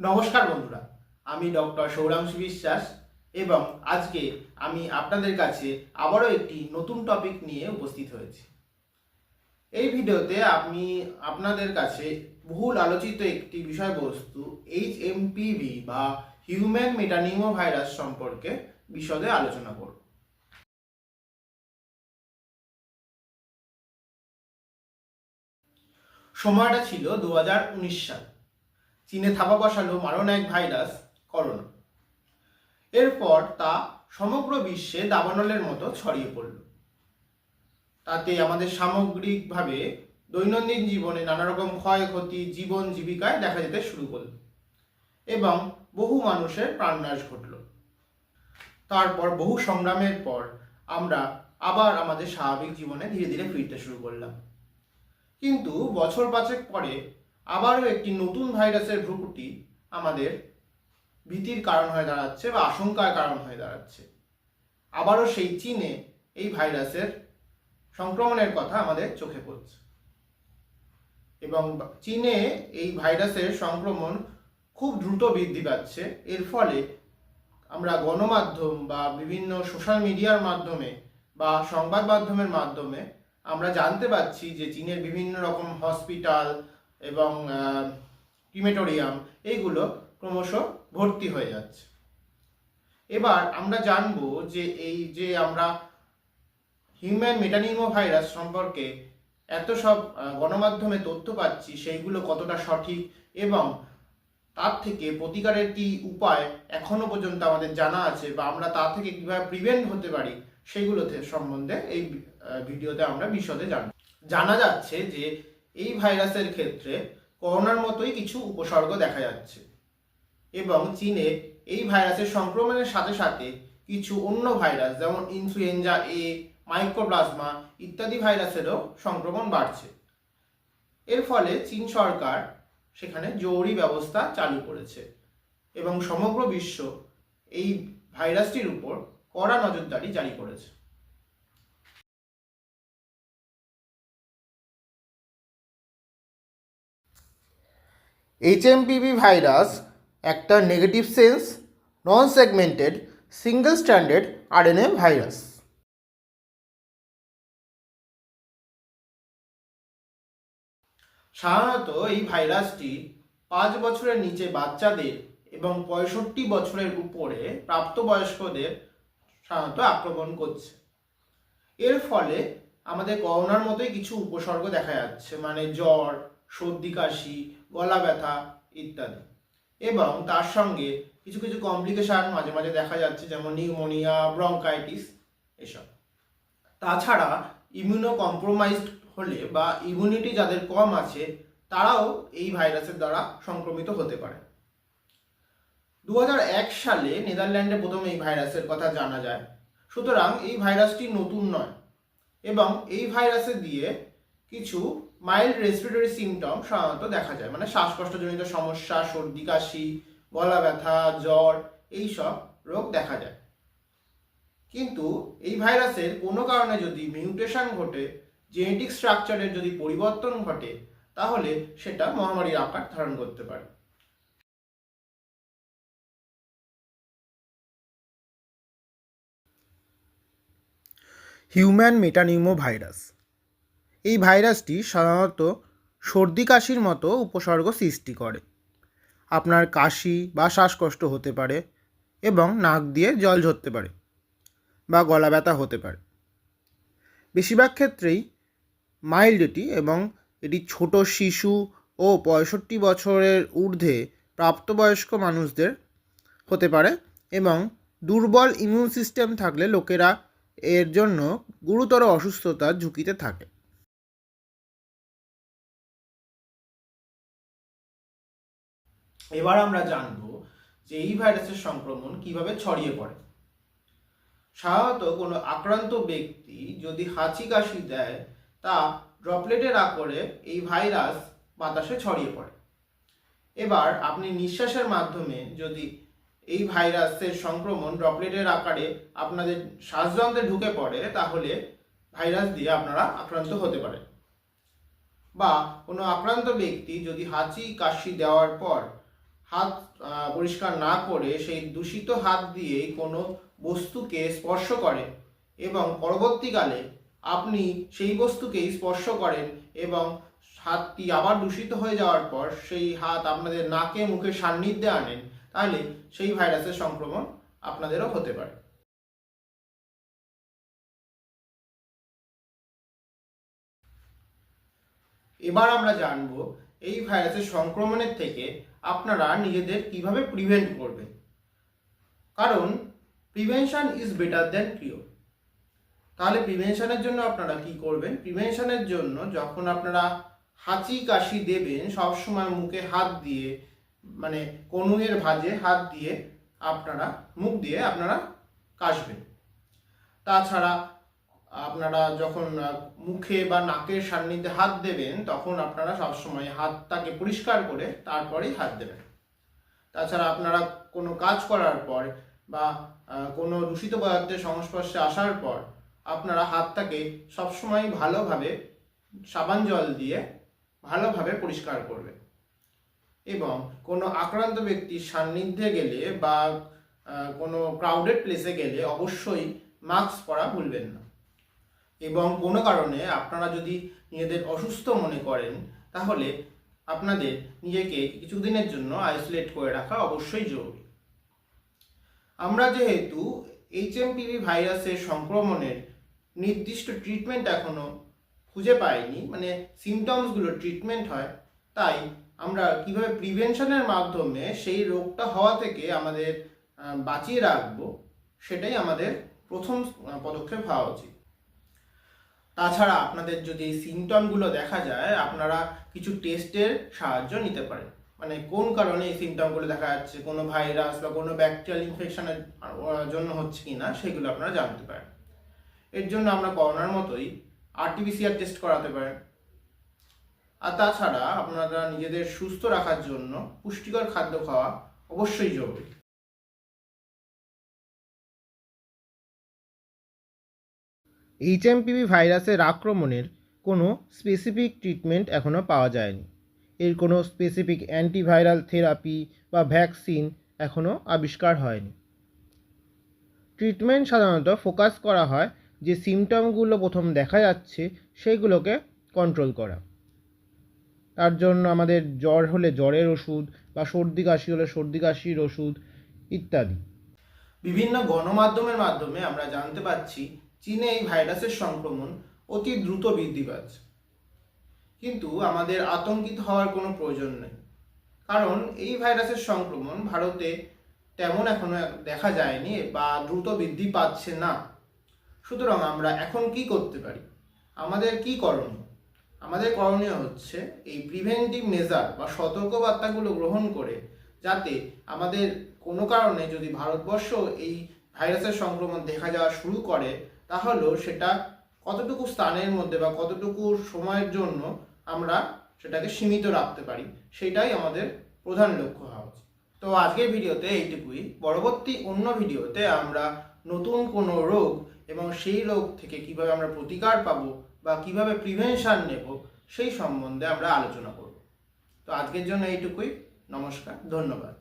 নমস্কার বন্ধুরা, আমি ডক্টর সৌরাংশু বিশ্বাস এবং আজকে আমি আপনাদের কাছে আবারও একটি নতুন টপিক নিয়ে উপস্থিত হয়েছি। এই ভিডিওতে আমি আপনাদের কাছে বহুল আলোচিত একটি বিষয়বস্তু এইচ এমপিভি বা হিউম্যান মেটানিমো ভাইরাস সম্পর্কে বিশদে আলোচনা করব। সময়টা ছিল দু হাজার উনিশ সাল। চীনে থাপা বসালো মারণায়ক ভাইরাস করোনা। এরপর তা সমগ্র বিশ্বে দাবানলের মতো ছড়িয়ে পড়ল। তাতে আমাদের সামগ্রিকভাবে দৈনন্দিন জীবনে নানা রকম ক্ষয়ক্ষতি, জীবন জীবিকায় দেখা যেতে শুরু করল এবং বহু মানুষের প্রাণনাশ ঘটল। তারপর বহু সংগ্রামের পর আমরা আবার আমাদের স্বাভাবিক জীবনে ধীরে ধীরে ফিরতে শুরু করলাম। কিন্তু বছর পাঁচেক পরে আবারও একটি নতুন ভাইরাসের ভ্রুকুটি আমাদের ভীতির কারণ হয়ে দাঁড়াচ্ছে বা আশঙ্কার কারণ হয়ে দাঁড়াচ্ছে। আবারও সেই চীনে এই ভাইরাসের সংক্রমণের কথা আমাদের চোখে পড়ছে। এবং চীনে এই ভাইরাসের সংক্রমণ খুব দ্রুত বৃদ্ধি পাচ্ছে। এর ফলে আমরা গণমাধ্যম বা বিভিন্ন সোশ্যাল মিডিয়ার মাধ্যমে বা সংবাদ মাধ্যমের মাধ্যমে আমরা জানতে পারছি যে চীনের বিভিন্ন রকম হসপিটাল এবং ক্রিমেটোরিয়াম এইগুলো ক্রমশ ভর্তি হয়ে যাচ্ছে। এবার আমরা জানব যে এই যে আমরা হিউম্যান মেটানিমো ভাইরাস সম্পর্কে এত সব গণমাধ্যমে তথ্য পাচ্ছি, সেইগুলো কতটা সঠিক এবং তার থেকে প্রতিকারের কি উপায় এখনও পর্যন্ত আমাদের জানা আছে বা আমরা তা থেকে কীভাবে প্রিভেন্ট হতে পারি সেগুলোতে সম্বন্ধে এই ভিডিওতে আমরা বিশদে জানব। জানা যাচ্ছে যে এই ভাইরাসের ক্ষেত্রে করোনার মতোই কিছু উপসর্গ দেখা যাচ্ছে। এবং চীনে এই ভাইরাসের সংক্রমণের সাথে সাথে কিছু অন্য ভাইরাস যেমন ইনফ্লুয়েঞ্জা, এ, মাইক্রোপ্লাজমা ইত্যাদি ভাইরাসেরও সংক্রমণ বাড়ছে। এর ফলে চীন সরকার সেখানে জরুরি ব্যবস্থা চালু করেছে এবং সমগ্র বিশ্ব এই ভাইরাসটির উপর কড়া নজরদারি জারি করেছে। এইচএমপিভি ভাইরাস একটা negative sense non segmented single standard RNA virus সাধারণত এই ভাইরাসটি পাঁচ বছরের নিচে বাচ্চাদের এবং পঁয়ষট্টি বছরের উপরে প্রাপ্তবয়স্কদের সাধারণত আক্রমণ করছে। এর ফলে আমাদের করোনার মতোই কিছু উপসর্গ দেখা যাচ্ছে মানে জ্বর, সর্দি, কাশি গলা ব্যথা ইত্যাদি। এবং তার সঙ্গে কিছু কিছু কমপ্লিকেশন মাঝে মাঝে দেখা যাচ্ছে, যেমন নিউমোনিয়া ব্রঙ্কাইটিস এসব। তাছাড়া ইমিউনো কম্প্রোমাইজড হলে বা ইমিউনিটি যাদের কম আছে, তারাও এই ভাইরাসের দ্বারা সংক্রমিত হতে পারে। দু হাজার এক সালে নেদারল্যান্ডে প্রথম এই ভাইরাসের কথা জানা যায়। সুতরাং এই ভাইরাসটি নতুন নয়। এবং এই ভাইরাসে দিয়ে কিছু মাইল্ড রেসপিরেটরি সিমটম সাধারণত দেখা যায়। মানে শ্বাসকষ্টজনিত সমস্যা, সর্দি, কাশি, গলা ব্যথা, জ্বর, এইসব রোগ দেখা যায়। কিন্তু এই ভাইরাসের কোনো কারণে যদি মিউটেশন ঘটে জেনেটিক স্ট্রাকচারের যদি পরিবর্তন ঘটে, তাহলে সেটা মহামারীর আকার ধারণ করতে পারে। হিউম্যান মেটানিউমো ভাইরাস এই ভাইরাসটি সাধারণত সর্দি কাশির মতো উপসর্গ সৃষ্টি করে। আপনার কাশি বা শ্বাসকষ্ট হতে পারে এবং নাক দিয়ে জল ঝরতে পারে বা গলা ব্যথা হতে পারে। বেশিরভাগ ক্ষেত্রেই মাইল্ড এটি এবং এটি ছোট শিশু ও পঁয়ষট্টি বছরের ঊর্ধ্বে প্রাপ্তবয়স্ক মানুষদের হতে পারে এবং দুর্বল ইমিউন সিস্টেম থাকলে লোকেরা এর জন্য গুরুতর অসুস্থতার ঝুঁকিতে থাকে। এবার আমরা জানব যে এই ভাইরাসের সংক্রমণ কীভাবে ছড়িয়ে পড়ে। সাধারণত কোনো আক্রান্ত ব্যক্তি যদি হাঁচি কাশি দেয়, তা ড্রপলেটের আকারে এই ভাইরাস বাতাসে ছড়িয়ে পড়ে। এবার আপনি নিঃশ্বাসের মাধ্যমে যদি এই ভাইরাসের সংক্রমণ ড্রপলেটের আকারে আপনাদের শ্বাসযন্ত্রে ঢুকে পড়ে, তাহলে ভাইরাস দিয়ে আপনারা আক্রান্ত হতে পারে বা কোনো আক্রান্ত ব্যক্তি যদি হাঁচি কাশি দেওয়ার পর হাত পরিষ্কার না করে সেই দূষিত হাত দিয়ে কোনো বস্তুকে স্পর্শ করে এবং পরবর্তীকালে আপনি সেই বস্তুকেই স্পর্শ করেন এবং হাতটি আবার দূষিত হয়ে যাওয়ার পর সেই হাত আপনাদের নাকে, মুখে সান্নিধ্যে আনেন, তাহলে সেই ভাইরাসের সংক্রমণ আপনাদেরও হতে পারে। এবার আমরা জানব এই ভাইরাসের সংক্রমণের থেকে আপনারা নিজেদের কীভাবে প্রিভেন্ট করবেন? কারণ prevention is better than cure তাহলে প্রিভেনশনের জন্য আপনারা কি করবেন? প্রিভেনশনের জন্য যখন আপনারা হাঁচি কাশি দেবেন সবসময় মুখে হাত দিয়ে মানে কনুয়ের ভাঁজে হাত দিয়ে আপনারা, মুখ দিয়ে আপনারা কাশবেন। তাছাড়া আপনারা যখন মুখে বা নাকের সান্নিধ্যে হাত দেবেন, তখন আপনারা সবসময় হাতটাকে পরিষ্কার করে তারপরেই হাত দেবেন। তাছাড়া আপনারা কোনো কাজ করার পর বা কোনো দূষিত পদার্থের সংস্পর্শে আসার পর আপনারা হাতটাকে সবসময় ভালোভাবে সাবান জল দিয়ে ভালোভাবে পরিষ্কার করবেন। এবং কোনো আক্রান্ত ব্যক্তির সান্নিধ্যে গেলে বা কোনো ক্রাউডেড প্লেসে গেলে অবশ্যই মাস্ক পরা ভুলবেন না। এবং কোনো কারণে আপনারা যদি নিজেদের অসুস্থ মনে করেন, তাহলে আপনাদের নিজেকে কিছুদিনের জন্য আইসোলেট করে রাখা অবশ্যই জরুরি। আমরা যেহেতু এইচএমপিভি ভাইরাসের সংক্রমণের নির্দিষ্ট ট্রিটমেন্ট এখনও খুঁজে পাইনি মানে সিমটমসগুলো ট্রিটমেন্ট হয়, তাই আমরা কীভাবে প্রিভেনশনের মাধ্যমে সেই রোগটা হওয়া থেকে আমাদের বাঁচিয়ে রাখব, সেটাই আমাদের প্রথম পদক্ষেপ হওয়া উচিত। তাছাড়া আপনাদের যদি সিমটমগুলো দেখা যায়, আপনারা কিছু টেস্টের সাহায্য নিতে পারেন। মানে কোন কারণে এই সিমটমগুলো দেখা যাচ্ছে, কোনো ভাইরাস বা কোনো ব্যাকটেরিয়াল ইনফেকশনের জন্য হচ্ছে কি না সেগুলো আপনারা জানতে পারেন। এর জন্য আমরা করোনার মতোই আরটিপিসিআর টেস্ট করাতে পারেন। আর তাছাড়া আপনারা নিজেদের সুস্থ রাখার জন্য পুষ্টিকর খাদ্য খাওয়া অবশ্যই জরুরি। এইচএমপিভি ভাইরাসের আক্রমণের কোনো স্পেসিফিক ট্রিটমেন্ট এখনও পাওয়া যায়নি। এর কোনো স্পেসিফিক অ্যান্টিভাইরাল থেরাপি বা ভ্যাকসিন এখনও আবিষ্কার হয়নি। ট্রিটমেন্ট সাধারণত ফোকাস করা হয় যে সিমটমগুলো প্রথম দেখা যাচ্ছে সেইগুলোকে কন্ট্রোল করা। তার জন্য আমাদের জ্বর হলে জ্বরের ওষুধ বা সর্দি কাশি হলে সর্দি কাশির ওষুধ ইত্যাদি। বিভিন্ন গণমাধ্যমের মাধ্যমে আমরা জানতে পাচ্ছি চীনে এই ভাইরাসের সংক্রমণ অতি দ্রুত বৃদ্ধি পাচ্ছে। কিন্তু আমাদের আতঙ্কিত হওয়ার কোনো প্রয়োজন নেই। কারণ এই ভাইরাসের সংক্রমণ ভারতে তেমন এখনও দেখা যায়নি বা দ্রুত বৃদ্ধি পাচ্ছে না। সুতরাং আমরা এখন কি করতে পারি? আমাদের কি করণীয়? আমাদের করণীয় হচ্ছে এই প্রিভেন্টিভ মেজার বা সতর্কবার্তাগুলো গ্রহণ করে যাতে আমাদের কোনো কারণে যদি ভারতবর্ষ এই ভাইরাসের সংক্রমণ দেখা যাওয়া শুরু করে তাহলেও সেটা কতটুকু স্থানের মধ্যে বা কতটুকু সময়ের জন্য আমরা সেটাকে সীমিত রাখতে পারি, সেটাই আমাদের প্রধান লক্ষ্য হওয়া উচিত। তো আজকের ভিডিওতে এইটুকুই। পরবর্তী অন্য ভিডিওতে আমরা নতুন কোনো রোগ এবং সেই রোগ থেকে কীভাবে আমরা প্রতিকার পাবো বা কীভাবে প্রিভেনশান নেব, সেই সম্বন্ধে আমরা আলোচনা করব। তো আজকের জন্য এইটুকুই। নমস্কার, ধন্যবাদ।